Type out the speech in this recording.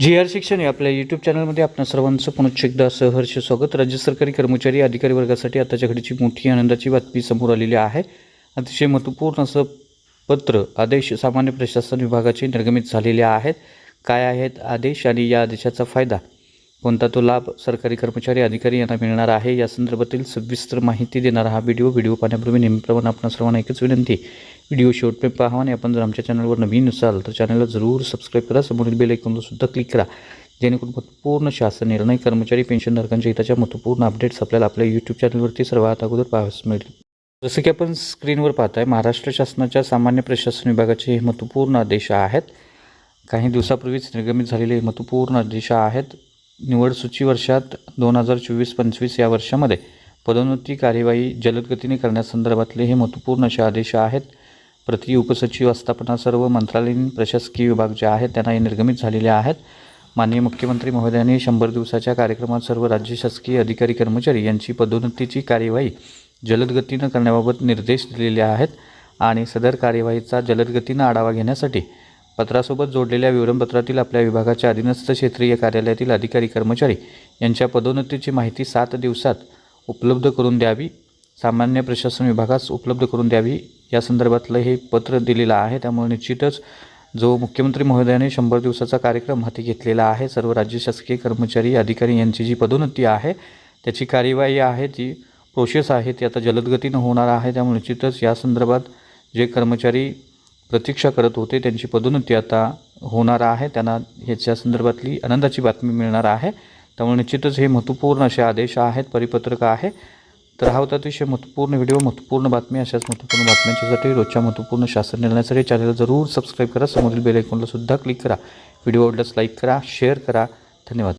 जी R शिक्षण या आपल्या यूट्यूब चॅनलमध्ये आपल्या सर्वांचं पुनश्च एकदा सहर्ष स्वागत. राज्य सरकारी कर्मचारी अधिकारी वर्गासाठी आताच्या घडीची मोठी आनंदाची बातमी समोर आलेली आहे. अतिशय महत्त्वपूर्ण असं पत्र आदेश सामान्य प्रशासन विभागाचे निर्गमित झालेले आहेत. काय आहेत आदेश आणि या आदेशाचा फायदा? कोणता तो लाभ सरकारी कर्मचारी अधिकारी यांना मिळणार आहे या संदर्भातील सविस्तर माहिती देणारा हा व्हिडिओ व्हिडिओ पाहण्यापूर्वी नेहमीप्रमाणे आपण सर्वांना एकच विनंती व्हिडिओ शेवटपर्यंत पाहा आणि आपण जर आमच्या चॅनलवर नवीन असाल तर चॅनलला जरूर सबस्क्राईब करा समोरील बेल ऐकून सुद्धा क्लिक करा. जेणेकरून महत्त्वपूर्ण शासन निर्णय कर्मचारी पेन्शनधारकांच्या हिताच्या महत्त्वपूर्ण अपडेट्स आपल्याला आपल्या यूट्यूब चॅनलवरती सर्वात अगोदर पाहावयास मिळेल जसं की आपण स्क्रीनवर पाहताय महाराष्ट्र शासनाच्या सामान्य प्रशासन विभागाचे हे महत्त्वपूर्ण आदेश आहेत. काही दिवसापूर्वीच निर्गमित झालेले हे महत्त्वपूर्ण आदेश आहेत. निवड सूची वर्षात दोन हजार चोवीस पंचवीस या वर्षामध्ये. पदोन्नती कार्यवाही जलदगतीने करण्यासंदर्भातले हे महत्त्वपूर्ण असे आदेश आहेत. प्रति उपसचिव आस्थापना सर्व मंत्रालयीन प्रशासकीय विभाग जे आहेत त्यांना हे निर्गमित झालेले आहेत. माननीय मुख्यमंत्री महोदयांनी शंभर दिवसाच्या कार्यक्रमात सर्व राज्य शासकीय अधिकारी कर्मचारी यांची पदोन्नतीची कार्यवाही जलदगतीनं करण्याबाबत निर्देश दिलेले आहेत आणि सदर कार्यवाहीचा जलदगतीनं आढावा घेण्यासाठी पत्रासोबत जोडलेल्या विवरणपत्रातील आपल्या विभागाच्या अधीनस्थ क्षेत्रीय कार्यालयातील अधिकारी कर्मचारी यांच्या पदोन्नतीची माहिती सात दिवसात उपलब्ध करून द्यावी. सामान्य प्रशासन विभागास उपलब्ध करून द्यावी. या संदर्भातलं हे पत्र दिलेलं आहे. त्यामुळे निश्चितच जो मुख्यमंत्री महोदयाने शंभर दिवसाचा कार्यक्रम हाती घेतलेला आहे सर्व राज्य शासकीय कर्मचारी अधिकारी यांची जी पदोन्नती आहे त्याची कार्यवाही आहे ती प्रोसेस आहे ती आता जलदगतीनं होणार आहे. त्यामुळे निश्चितच या संदर्भात जे कर्मचारी प्रतीक्षा करत होते. त्यांची पदोन्नती आता होणार आहे. त्यांना ह्याच्या संदर्भातली आनंदाची बातमी मिळणार आहे. त्यामुळे निश्चितच हे महत्त्वपूर्ण असे आदेश आहेत परिपत्रक आहे. तर हा होता अतिशय महत्त्वपूर्ण व्हिडिओ महत्त्वपूर्ण बातमी. अशाच महत्त्वपूर्ण बातम्यांच्यासाठी रोजच्या महत्त्वपूर्ण शासन निर्णयासाठी चॅनलला जरूर सबस्क्राईब करा. समोरील बेल आयकॉनला सुद्धा क्लिक करा. व्हिडिओ आवडल्यास लाईक करा शेअर करा. धन्यवाद.